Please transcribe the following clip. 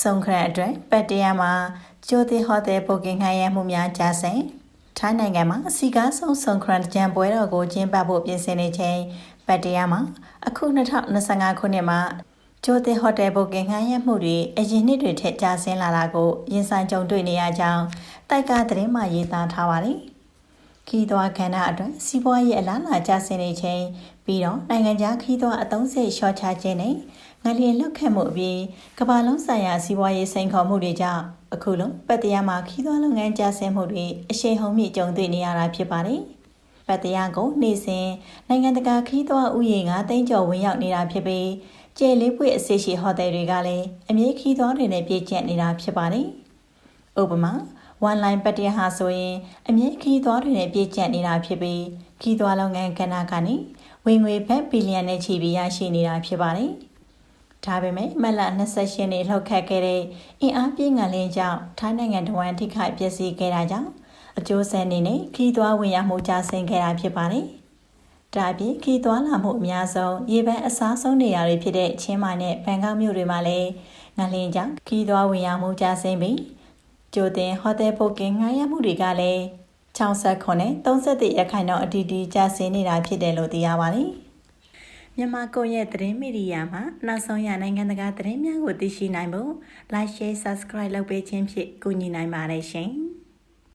ဆုံခရအတွက်ပတ်တရမှာကျိုးသေးဟိုတယ်ဘုတ်ကင်ခိုင်းရမှုများကြားစဉ်ထိုင်းနိုင်ငံမှာစီကားဆုံးဆုံခရကြံပွဲတော်ကိုကျင်းပဖို့ပြင်ဆင်နေချိန်ပတ်တရမှာအခု2025ခုနှစ်မှာကျိုးသေးဟိုတယ်ဘုတ်ကင်ခိုင်းရမှုတွေအရင်နှစ်တွေထက်ကျဆင်းလာတာကိုရင်ဆိုင်ကြုံတွေ့နေရကြောင်းတိုက်ကသတင်းမှရေးသားထားပါတယ် ခီးသွွားကဏ္ဍအတွက်စီးပွားရေးအလားအလာကျဆင်းနေချိန်ပြီးတော့နိုင်ငံခြားခီးသွွားအသုံးစိတ်လျှော့ချခြင်းနဲ့ငလျင်လွတ်ခတ်မှုအပြင်ကမ္ဘာလုံးဆိုင်ရာစီးပွားရေးစိန်ခေါ်မှုတွေကြောင့်အခုလုံးပတ်တရားမှာခီးသွွားလုပ်ငန်းကျဆင်းမှုတွေအရှိန်ဟုန်မြင့်ကြုံတွေ့နေရတာဖြစ်ပါတယ်။ပတ်တရားကိုနေ့စဉ်နိုင်ငံတကာခီးသွွားဥယျာဉ်ကတိမ့်ကျော်ဝင်ရောက်နေတာဖြစ်ပြီးကျဲလေးပွေအစီရှိဟိုတယ်တွေကလည်းအမြင့်ခီးသွွားတွေနဲ့ပြည့်ကျက်နေတာဖြစ်ပါတယ်။ ဥပမာ one line ပတ်တရားဟာဆိုရင်အမြင့်ခီးသွွားတွေနဲ့ပြည့်ကျက်နေတာဖြစ်ပြီးခီးသွွားလုပ်ငန်းကဏ္ဍကနေဝင်ငွေဘတ်ဘီလီယံနဲ့ချီပြီးရရှိနေတာဖြစ်ပါတယ်။ဒါပေမဲ့မက်လ28ရက်နေ့လှုပ်ခတ်ခဲ့တဲ့အင်အားပြင်းငလင်းကြောင့်ထိုင်းနိုင်ငံတဝမ်းထိခိုက်ပျက်စီးခဲ့တာကြောင့်အကျိုးဆက်အနေနဲ့ခီးသွွားဝင်ရမှုကျဆင်းခဲ့တာဖြစ်ပါတယ်။ဒါအပြင်ခီးသွွားလာမှုအများဆုံးရေပန်းအစားဆုံးနေရာတွေဖြစ်တဲ့ချင်းမိုင်နဲ့ဘန်ကောက်မြို့တွေမှာလည်းငလင်းကြောင့်ခီးသွွားဝင်ရမှုကျဆင်းပြီး ကျိုတင်ဟိုတယ်ဘုတ်ကင်ငှားရမှုတွေကလည်း69နဲ့31ရခိုင်တော့အတီးတီးကျဆင်းနေတာဖြစ်တယ်လို့သိရပါတယ်။မြန်မာကွန်ရက်သတင်းမီဒီယာမှာနောက်ဆုံးရနိုင်ငံတကာသတင်းများကိုသိရှိနိုင်ဖို့ Like Share Subscribe လုပ်ပေးခြင်းဖြင့်ကူညီနိုင်ပါတယ်ရှင်။